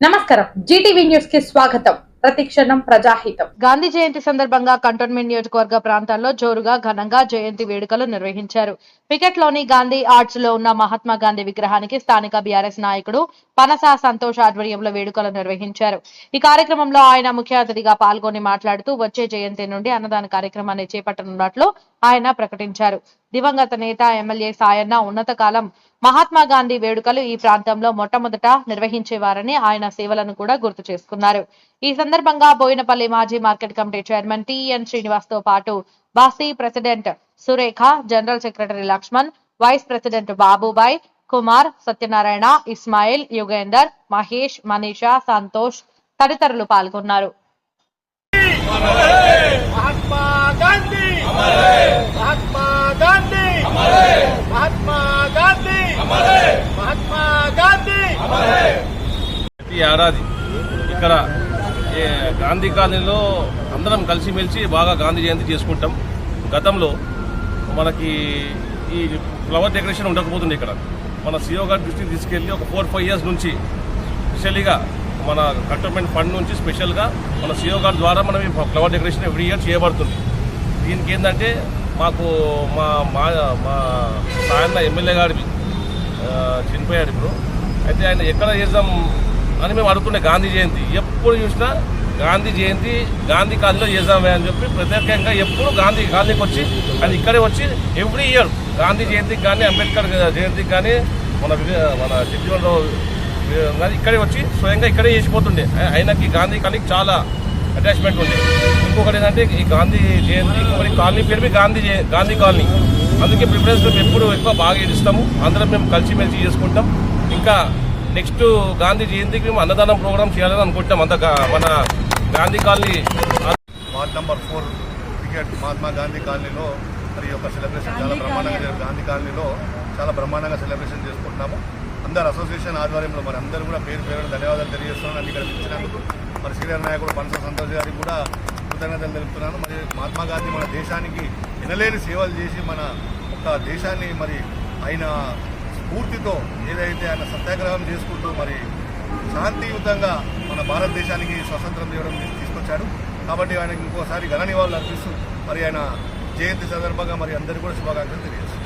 నమస్కారం. జీటీవీ న్యూస్కి స్వాగతం. ప్రతిక్షణం ప్రజాహితం. గాంధీ జయంతి సందర్భంగా కంటోన్మెంట్ నియోజకవర్గ ప్రాంతాల్లో జోరుగా ఘనంగా జయంతి వేడుకలు నిర్వహించారు. పికెట్లోని గాంధీ ఆర్ట్స్లో ఉన్న మహాత్మా గాంధీ విగ్రహానికి స్థానిక బీఆర్ఎస్ నాయకుడు పనస సంతోష్ ఆధ్వర్యంలో వేడుకలు నిర్వహించారు. ఈ కార్యక్రమంలో ఆయన ముఖ్య అతిథిగా పాల్గొని మాట్లాడుతూ వచ్చే జయంతి నుండి అన్నదాన కార్యక్రమాన్ని చేపట్టనున్నట్లు ఆయన ప్రకటించారు. దివంగత నేత ఎమ్మెల్యే సాయన్న ఉన్నత కాలం మహాత్మా గాంధీ వేడుకలు ఈ ప్రాంతంలో మొట్టమొదట నిర్వహించేవారని ఆయన సేవలను కూడా గుర్తు చేసుకున్నారు. ఈ సందర్భంగా బోయినపల్లి మాజీ మార్కెట్ కమిటీ చైర్మన్ టిఎన్ శ్రీనివాస్తో పాటు bossy president Surekha general secretary Laxman vice president Babubhai Kumar Satyanarayana Ismail Yugender Mahesh Manisha Santosh తదితరులు పాల్గొన్నారు. మహాత్మా గాంధీ! మహాత్మా గాంధీ! మహాత్మా గాంధీ! మహాత్మా గాంధీ! ప్రతి ఏడాది ఇక్కడ గాంధీ కాలనీలో అందరం కలిసిమెలిసి బాగా గాంధీ జయంతి చేసుకుంటాం. గతంలో మనకి ఈ ఫ్లవర్ డెకరేషన్ ఉండకపోతుండే ఇక్కడ. మన సిఓ గారి దృష్టికి తీసుకెళ్ళి ఒక ఫోర్ ఫైవ్ ఇయర్స్ నుంచి స్పెషల్గా మన కంటోన్మెంట్ ఫండ్ నుంచి స్పెషల్గా మన సిఓ గారి ద్వారా మనం ఈ ఫ్లవర్ డెకరేషన్ ఎవ్రీ ఇయర్ చేయబడుతుంది. దీనికి ఏంటంటే మాకు మా మా మా సాయన్న ఎమ్మెల్యే గారి చనిపోయాడు ఇప్పుడు. అయితే ఆయన ఎక్కడ చేద్దాం అని మేము అడుగుతుండే గాంధీ జయంతి. ఎప్పుడు చూసినా గాంధీ జయంతి గాంధీ కాలనీలో చేద్దామే అని చెప్పి ప్రత్యేకంగా ఎప్పుడు గాంధీ కాలనీకి వచ్చి అది ఇక్కడే వచ్చి ఎవ్రీ ఇయర్ గాంధీ జయంతికి కానీ అంబేద్కర్ జయంతికి కానీ మన మన జగ్జీవన్ కానీ ఇక్కడే వచ్చి స్వయంగా ఇక్కడే చేసిపోతుండే. ఆయనకి గాంధీ కాలనీకి చాలా అటాచ్మెంట్ ఉంది. ఇంకొకటి ఏంటంటే ఈ గాంధీ జయంతి ఇంకొకటి కాలనీ పేరు మీద గాంధీ జయ- గాంధీ కాలనీ. అందుకే ప్రిఫరెన్స్ మేము ఎప్పుడు ఎక్కువ బాగా ఇస్తాము అందరం మేము కలిసిమెలిసి చేసుకుంటాం. ఇంకా నెక్స్ట్ గాంధీ జయంతికి మేము అన్నదానం ప్రోగ్రామ్ చేయాలని అనుకుంటాం అంత మన Gandhi colony ward number four ticket Mahatma Gandhi కాలనీలో మరి యొక్క సెలబ్రేషన్ చాలా బ్రహ్మాండంగా గాంధీ కాలనీలో చాలా బ్రహ్మాండంగా సెలబ్రేషన్ చేసుకుంటున్నాము. అందరు అసోసియేషన్ ఆధ్వర్యంలో మరి అందరూ కూడా పేరు పేరు ధన్యవాదాలు తెలియజేస్తున్నాను. అన్ని ఇక్కడ పిలిచినందుకు. మరి సీనియర్ నాయకుడు పనస సంతోష్ గారికి కూడా కృతజ్ఞతలు తెలుపుతున్నాను. మరి మహాత్మా గాంధీ మన దేశానికి వినలేని సేవలు చేసి మన ఒక దేశాన్ని మరి ఆయన స్ఫూర్తితో ఏదైతే ఆయన సత్యాగ్రహం చేసుకుంటూ మరి శాంతియుతంగా మన భారతదేశానికి స్వతంత్రం ఇవ్వడం తీసుకొచ్చాడు. కాబట్టి ఆయనకి ఇంకోసారి ఘన నివాళులు అర్పిస్తూ మరి ఆయన జయంతి సందర్భంగా మరి అందరికీ కూడా శుభాకాంక్షలు తెలియజేస్తారు